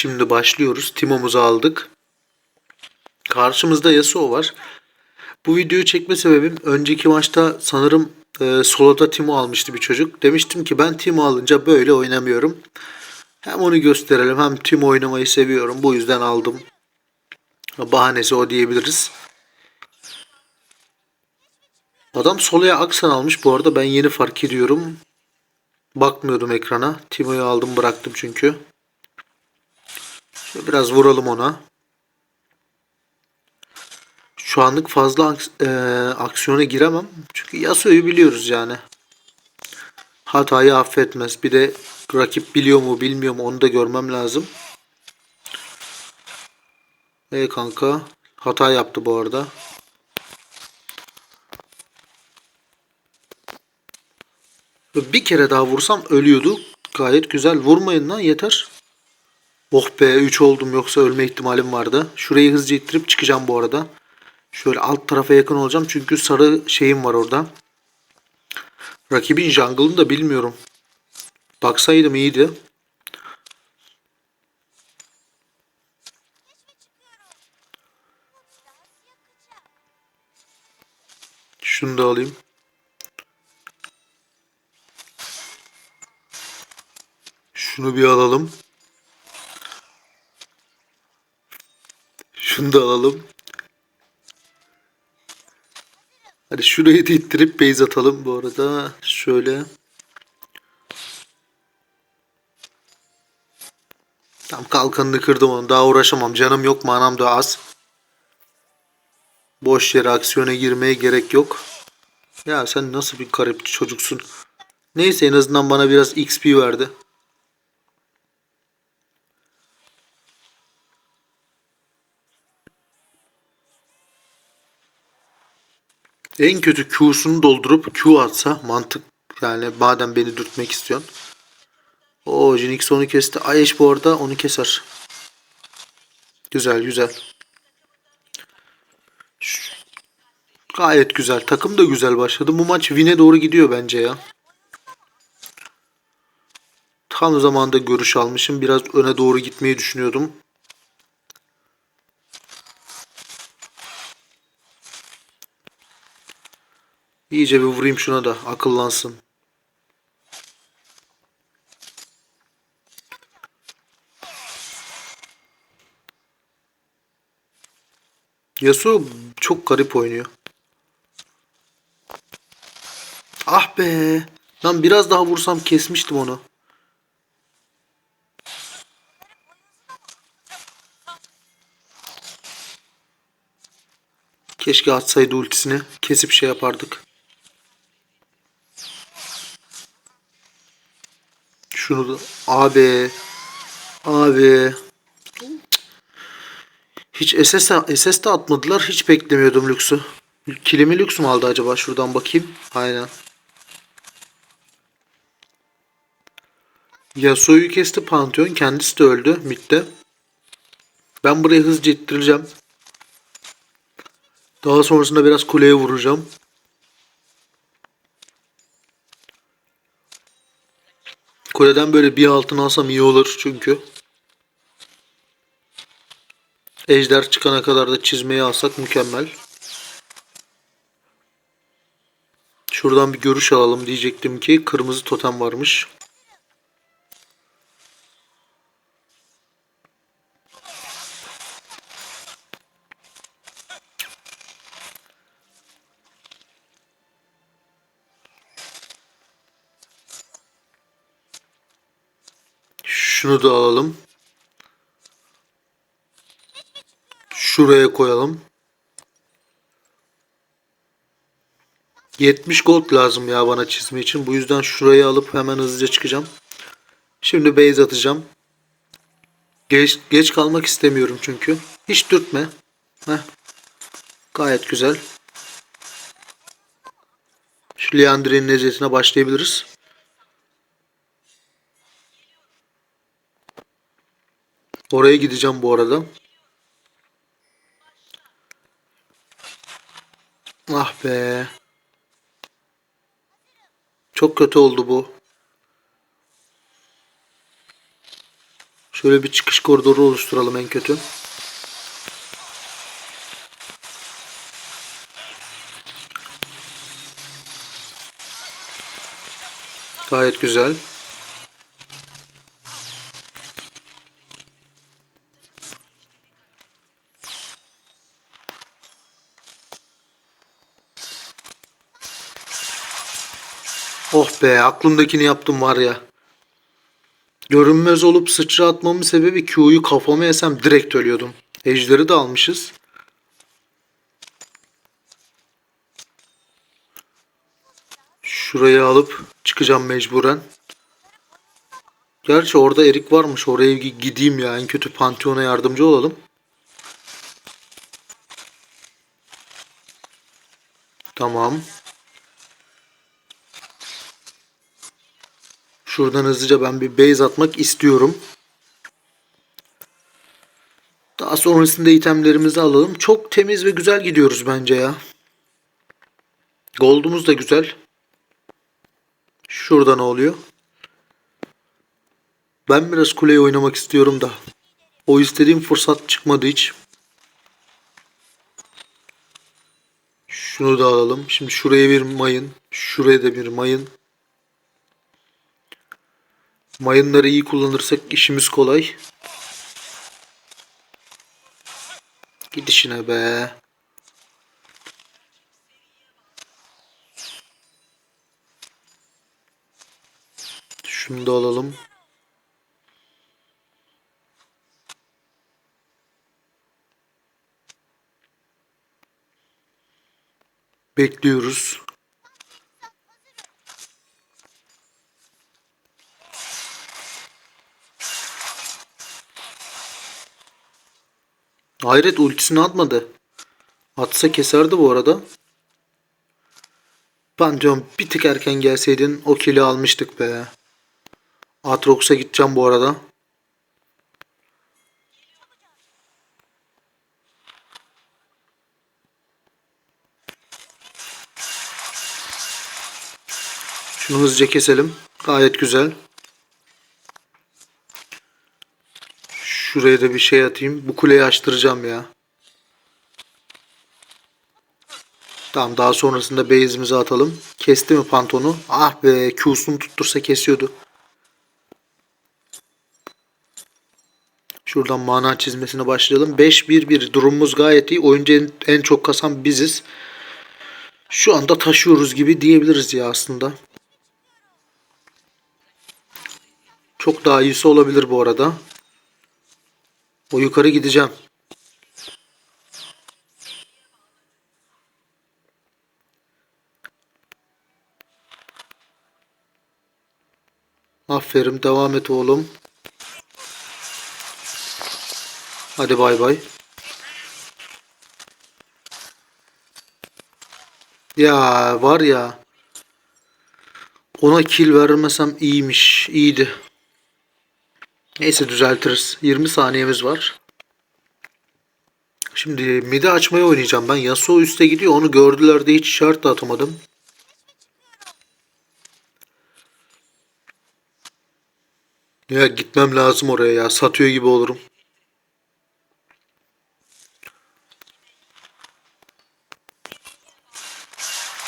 Şimdi başlıyoruz. Timo'muzu aldık. Karşımızda Yasuo var. Bu videoyu çekme sebebim önceki maçta sanırım e, soloda Timo almıştı bir çocuk. Demiştim ki ben Timo alınca böyle oynamıyorum. Hem onu gösterelim hem Timo oynamayı seviyorum. Bu yüzden aldım. Bahanesi o diyebiliriz. Adam soloya aksan almış. Bu arada ben yeni fark ediyorum. Bakmıyordum ekrana. Timo'yu aldım bıraktım çünkü. Şöyle biraz vuralım ona. Şu anlık fazla aks- eee, aksiyona giremem. Çünkü Yasuo'yu biliyoruz yani. Hatayı affetmez. Bir de rakip biliyor mu bilmiyor mu onu da görmem lazım. E kanka. Hata yaptı bu arada. Bir kere daha vursam ölüyordu. Gayet güzel. Vurmayın lan yeter. Oh be 3 oldum yoksa ölme ihtimalim vardı. Şurayı hızlıca ittirip çıkacağım bu arada. Şöyle alt tarafa yakın olacağım çünkü sarı şeyim var orada. Rakibin jungle'ını da bilmiyorum. Baksaydım iyiydi. Şunu da alayım. Şunu bir alalım. Şunu da alalım. Hadi şurayı da ittirip base atalım bu arada. Şöyle. Tam kalkanını kırdım onu. Daha uğraşamam. Canım yok. Manam da az. Boş yere aksiyona girmeye gerek yok. Ya sen nasıl bir garip çocuksun. Neyse en azından bana biraz XP verdi. En kötü Q'sunu doldurup Q atsa mantık yani madem beni dürtmek istiyorsun. O Jinx onu kesti. Ayeş bu arada onu keser. Güzel güzel. Gayet güzel. Takım da güzel başladı. Bu maç win'e doğru gidiyor bence ya. Tam zamanda görüş almışım. Biraz öne doğru gitmeyi düşünüyordum. İyice bir vurayım şuna da akıllansın. Yasuo çok garip oynuyor. Ah be. Lan biraz daha vursam kesmiştim onu. Keşke atsaydı ultisini. Kesip şey yapardık. Şunu da abi abi hiç SS, SS de atmadılar. Hiç beklemiyordum Lux'u. Kilimi Lux mu aldı acaba? Şuradan bakayım. Aynen. Yasuo'yu kesti Pantheon. Kendisi de öldü midde. Ben buraya hızlıca ittireceğim. Daha sonrasında biraz kuleye vuracağım. Kuleden böyle bir altın alsam iyi olur çünkü. Ejder çıkana kadar da çizmeyi alsak mükemmel. Şuradan bir görüş alalım diyecektim ki kırmızı totem varmış. Şunu da alalım. Şuraya koyalım. 70 gold lazım ya bana çizme için. Bu yüzden şurayı alıp hemen hızlıca çıkacağım. Şimdi base atacağım. Geç, geç kalmak istemiyorum çünkü. Hiç dürtme. Heh. Gayet güzel. Şu Liandry'nin lezzetine başlayabiliriz. Oraya gideceğim bu arada. Ah be. Çok kötü oldu bu. Şöyle bir çıkış koridoru oluşturalım en kötü. Gayet güzel. Oh be aklımdakini yaptım var ya. Görünmez olup sıçra atmamın sebebi Q'yu kafama yesem direkt ölüyordum. Ejderi de almışız. Şurayı alıp çıkacağım mecburen. Gerçi orada Erik varmış. Oraya gi- gideyim ya. En kötü Pantheon'a yardımcı olalım. Tamam. Şuradan hızlıca ben bir base atmak istiyorum. Daha sonrasında itemlerimizi alalım. Çok temiz ve güzel gidiyoruz bence ya. Gold'umuz da güzel. Şurada ne oluyor? Ben biraz kuleyi oynamak istiyorum da. O istediğim fırsat çıkmadı hiç. Şunu da alalım. Şimdi şuraya bir mayın. Şuraya da bir mayın. Mayınları iyi kullanırsak işimiz kolay. Gidişine be. Şunu da alalım. Bekliyoruz. Hayret ultisini atmadı. Atsa keserdi bu arada. Diyorum bir tık erken gelseydin o kili almıştık be. Atrox'a gideceğim bu arada. Şunu hızlıca keselim. Gayet güzel. Şuraya da bir şey atayım. Bu kuleyi açtıracağım ya. Tamam daha sonrasında base'imizi atalım. Kesti mi pantonu? Ah be Q'sunu tuttursa kesiyordu. Şuradan mana çizmesine başlayalım. 5-1-1 durumumuz gayet iyi. Oyuncu en, en çok kasan biziz. Şu anda taşıyoruz gibi diyebiliriz ya aslında. Çok daha iyisi olabilir bu arada. O yukarı gideceğim. Aferin devam et oğlum. Hadi bay bay. Ya var ya. Ona kill vermesem iyiymiş. iyiydi. Neyse düzeltiriz. 20 saniyemiz var. Şimdi midi açmayı oynayacağım ben. Yasuo üste gidiyor. Onu gördüler de hiç işaret de atamadım. Ya gitmem lazım oraya ya. Satıyor gibi olurum.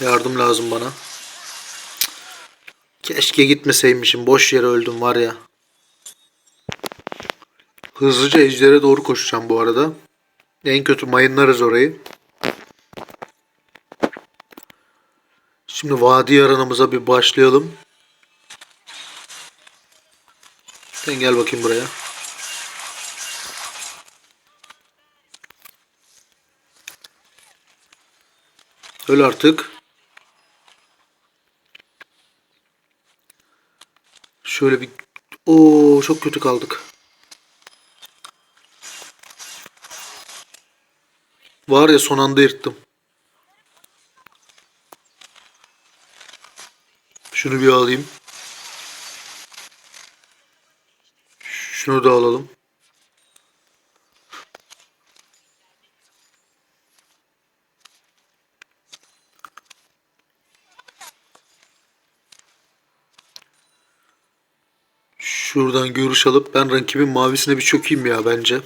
Yardım lazım bana. Keşke gitmeseymişim. Boş yere öldüm var ya. Hızlıca ejdere doğru koşacağım bu arada. En kötü mayınlarız orayı. Şimdi vadi aranımıza bir başlayalım. Sen gel bakayım buraya. Öl artık. Şöyle bir... Oo çok kötü kaldık. Var ya son anda yırttım. Şunu bir alayım. Şunu da alalım. Şuradan görüş alıp ben rakibin mavisine bir çökeyim ya bence.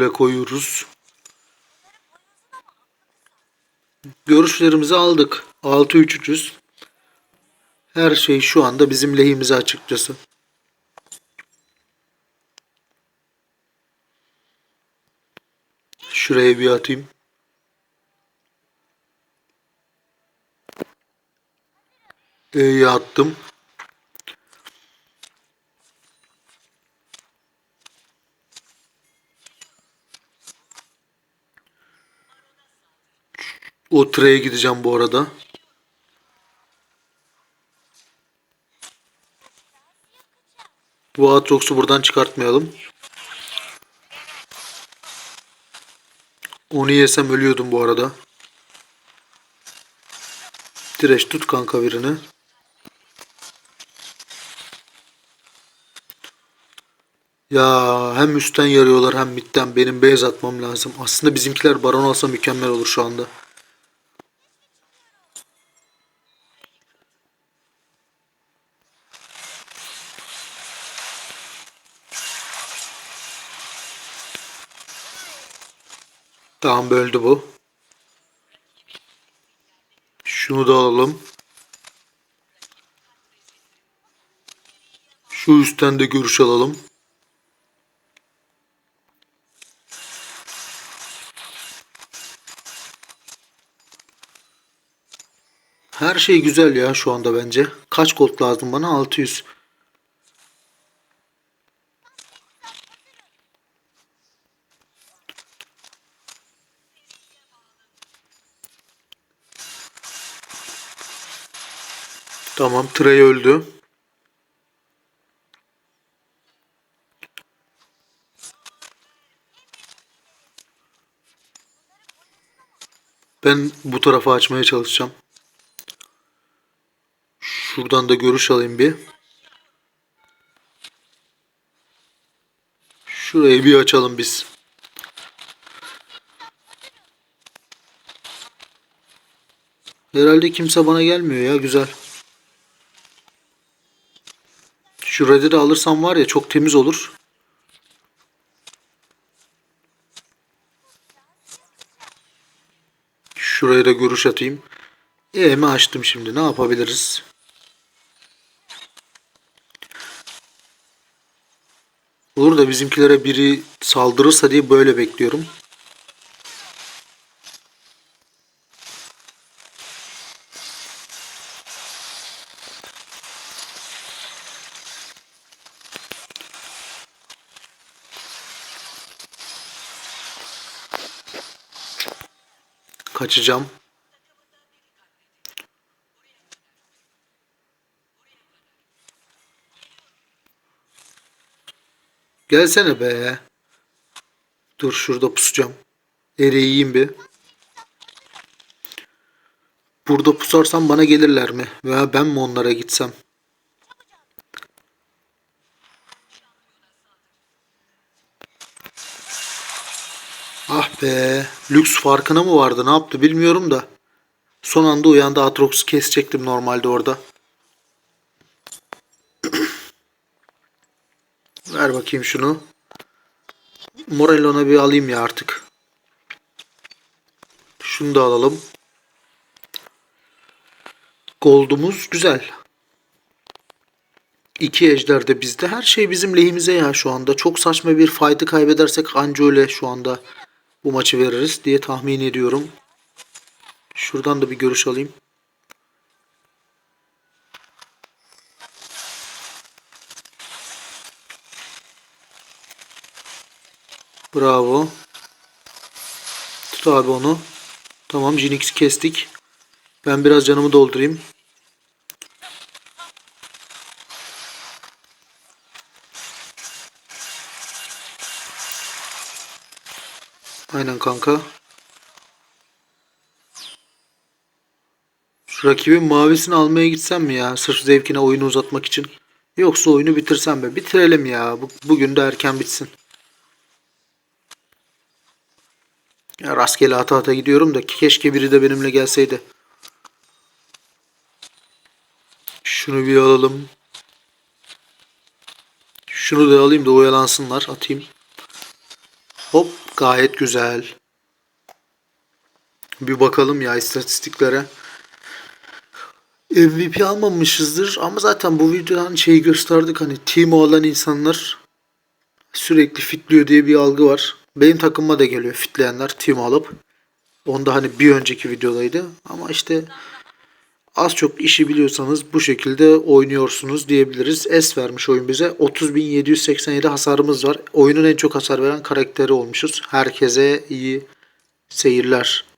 Şöyle koyuyoruz. Görüşlerimizi aldık. 6-3-3'üz. Her şey şu anda bizim lehimize açıkçası. Şuraya bir atayım. E'yi attım. O gideceğim bu arada. Bu Atrox'u buradan çıkartmayalım. Onu yesem ölüyordum bu arada. Direş tut kanka birini. Ya hem üstten yarıyorlar hem midden benim base atmam lazım. Aslında bizimkiler baron alsa mükemmel olur şu anda. Tamam böldü bu. Şunu da alalım. Şu üstten de görüş alalım. Her şey güzel ya şu anda bence. Kaç gold lazım bana? 600. Tamam Trey öldü. Ben bu tarafa açmaya çalışacağım. Şuradan da görüş alayım bir. Şurayı bir açalım biz. Herhalde kimse bana gelmiyor ya güzel. Şu red'i alırsam var ya çok temiz olur. Şuraya da görüş atayım. E'mi açtım şimdi. Ne yapabiliriz? Olur da bizimkilere biri saldırırsa diye böyle bekliyorum. Kaçacağım. Gelsene be. Dur şurada pusacağım. Ereği yiyeyim bir. Burada pusarsam bana gelirler mi? Veya ben mi onlara gitsem? Ah be. Lüks farkına mı vardı? Ne yaptı bilmiyorum da. Son anda uyandı. Atrox'u kesecektim normalde orada. Ver bakayım şunu. Morellon'a bir alayım ya artık. Şunu da alalım. Gold'umuz güzel. İki ejder de bizde. Her şey bizim lehimize ya şu anda. Çok saçma bir fight'ı kaybedersek anca öyle şu anda bu maçı veririz diye tahmin ediyorum. Şuradan da bir görüş alayım. Bravo. Tut abi onu. Tamam Jinx'i kestik. Ben biraz canımı doldurayım. Aynen kanka. Şu rakibin mavisini almaya gitsem mi ya? Sırf zevkine oyunu uzatmak için. Yoksa oyunu bitirsem be. Bitirelim ya. Bu, bugün de erken bitsin. Ya rastgele ata ata gidiyorum da keşke biri de benimle gelseydi. Şunu bir alalım. Şunu da alayım da oyalansınlar. Atayım. Hop gayet güzel. Bir bakalım ya istatistiklere. MVP almamışızdır ama zaten bu videodan şeyi gösterdik hani team olan insanlar sürekli fitliyor diye bir algı var. Benim takımıma da geliyor fitleyenler team alıp. Onda hani bir önceki videodaydı ama işte az çok işi biliyorsanız bu şekilde oynuyorsunuz diyebiliriz. S vermiş oyun bize. 30.787 hasarımız var. Oyunun en çok hasar veren karakteri olmuşuz. Herkese iyi seyirler.